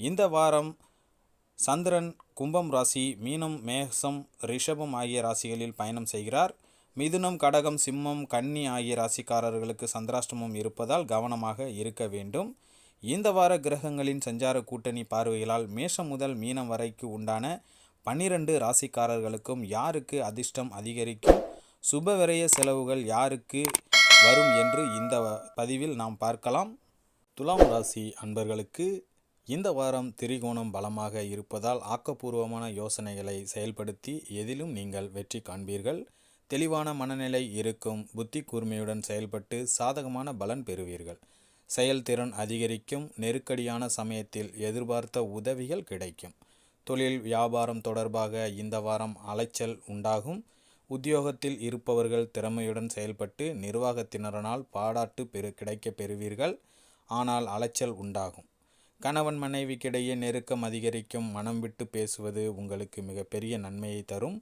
இந்த வாரம் சந்திரன் கும்பம் ராசி மீனம் மேசம் ரிஷபம் ஆகிய ராசிகளில் பயணம் செய்கிறார். மிதுனம் கடகம் சிம்மம் கன்னி ஆகிய ராசிக்காரர்களுக்கு சந்திராஷ்டமம் இருப்பதால் கவனமாக இருக்க வேண்டும். இந்த வார கிரகங்களின் சஞ்சார கூட்டணி பார்வைகளால் மேஷம் முதல் மீனம் வரைக்கு உண்டான பன்னிரண்டு ராசிக்காரர்களுக்கும் யாருக்கு அதிர்ஷ்டம் அதிகரிக்கும்? சுபவிரய செலவுகள் யாருக்கு வரும் என்று இந்த பதிவில் நாம் பார்க்கலாம். துலாம் ராசி அன்பர்களுக்கு இந்த வாரம் திரிகோணம் பலமாக இருப்பதால் ஆக்கப்பூர்வமான யோசனைகளை செயல்படுத்தி எதிலும் நீங்கள் வெற்றி காண்பீர்கள். தெளிவான மனநிலை இருக்கும் புத்தி கூர்மையுடன் செயல்பட்டு சாதகமான பலன் பெறுவீர்கள். செயல்திறன் அதிகரிக்கும் நெருக்கடியான சமயத்தில் எதிர்பார்த்த உதவிகள் கிடைக்கும். தொழில் வியாபாரம் தொடர்பாக இந்த வாரம் அலைச்சல் உண்டாகும். உத்தியோகத்தில் இருப்பவர்கள் திறமையுடன் செயல்பட்டு நிர்வாகத்தினரனால் பாராட்டு பெரு கிடைக்க பெறுவீர்கள். ஆனால் அலைச்சல் உண்டாகும். கணவன் மனைவிக்கிடையே நெருக்கம் அதிகரிக்கும் மனம் விட்டு பேசுவது உங்களுக்கு மிகப்பெரிய நன்மையை தரும்.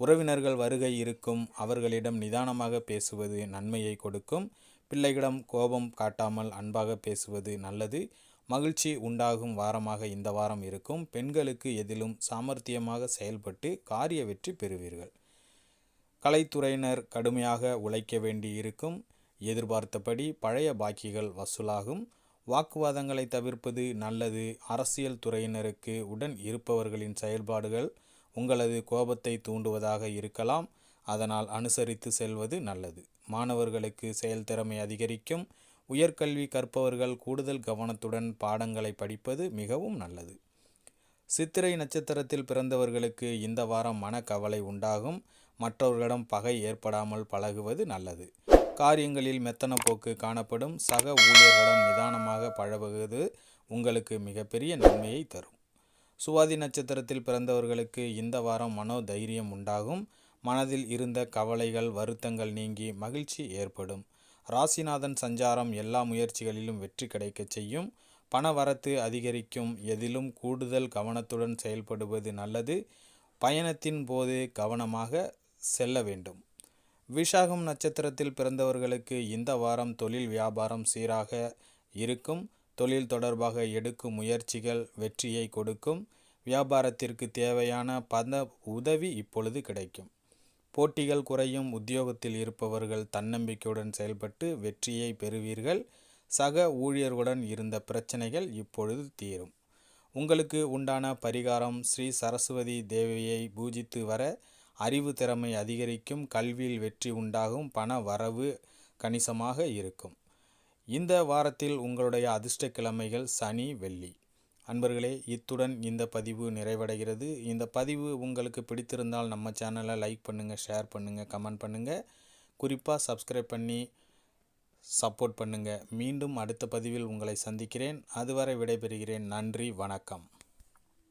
உறவினர்கள் வருகை இருக்கும் அவர்களிடம் நிதானமாக பேசுவது நன்மையை கொடுக்கும். பிள்ளைகளிடம் கோபம் காட்டாமல் அன்பாக பேசுவது நல்லது. மகிழ்ச்சி உண்டாகும் வாரமாக இந்த வாரம் இருக்கும். பெண்களுக்கு எதிலும் சாமர்த்தியமாக செயல்பட்டு காரிய வெற்றி பெறுவீர்கள். கலைத்துறையினர் கடுமையாக உழைக்க வேண்டி இருக்கும் எதிர்பார்த்தபடி பழைய பாக்கிகள் வசூலாகும். வாக்குவாதங்களை தவிர்ப்பது நல்லது. அரசியல் துறையினருக்கு உடன் இருப்பவர்களின் செயல்பாடுகள் உங்களது கோபத்தை தூண்டுவதாக இருக்கலாம். அதனால் அனுசரித்து செல்வது நல்லது. மாணவர்களுக்கு செயல்திறமை அதிகரிக்கும். உயர்கல்வி கற்பவர்கள் கூடுதல் கவனத்துடன் பாடங்களை படிப்பது மிகவும் நல்லது. சித்திரை நட்சத்திரத்தில் பிறந்தவர்களுக்கு இந்த வாரம் மனக்கவலை உண்டாகும். மற்றவர்களிடம் பகை ஏற்படாமல் பழகுவது நல்லது. காரியங்களில் மெத்தன போக்கு காணப்படும். சக ஊழியர்களிடம் நிதானமாக பழகுவது உங்களுக்கு மிகப்பெரிய நன்மையை தரும். சுவாதி நட்சத்திரத்தில் பிறந்தவர்களுக்கு இந்த வாரம் மனோ தைரியம் உண்டாகும். மனதில் இருந்த கவலைகள் வருத்தங்கள் நீங்கி மகிழ்ச்சி ஏற்படும். ராசிநாதன் சஞ்சாரம் எல்லா முயற்சிகளிலும் வெற்றி கிடைக்கச் செய்யும். பண வரத்து அதிகரிக்கும். எதிலும் கூடுதல் கவனத்துடன் செயல்படுவது நல்லது. பயணத்தின் போது கவனமாக செல்ல வேண்டும். விஷாகம் நட்சத்திரத்தில் பிறந்தவர்களுக்கு இந்த வாரம் தொழில் வியாபாரம் சீராக இருக்கும். தொழில் தொடர்பாக எடுக்கும் முயற்சிகள் வெற்றியை கொடுக்கும். வியாபாரத்திற்கு தேவையான பத உதவி இப்பொழுது கிடைக்கும். போட்டிகள் குறையும். உத்தியோகத்தில் இருப்பவர்கள் தன்னம்பிக்கையுடன் செயல்பட்டு வெற்றியை பெறுவீர்கள். சக ஊழியர்களுடன் இருந்த பிரச்சனைகள் இப்பொழுது தீரும். உங்களுக்கு உண்டான பரிகாரம் ஸ்ரீ சரஸ்வதி தேவியை பூஜித்து வர அறிவு திறமை அதிகரிக்கும். கல்வியில் வெற்றி உண்டாகும். பண வரவு கணிசமாக இருக்கும். இந்த வாரத்தில் உங்களுடைய அதிர்ஷ்ட கிழமைகள் சனி வெள்ளி. அன்பர்களே இத்துடன் இந்த பதிவு நிறைவடைகிறது. இந்த பதிவு உங்களுக்கு பிடித்திருந்தால் நம்ம சேனலை லைக் பண்ணுங்கள் ஷேர் பண்ணுங்கள் கமெண்ட் பண்ணுங்கள் குறிப்பாக சப்ஸ்கிரைப் பண்ணி சப்போர்ட் பண்ணுங்கள் மீண்டும் அடுத்த பதிவில் உங்களை சந்திக்கிறேன். அதுவரை விடைபெறுகிறேன். நன்றி வணக்கம்.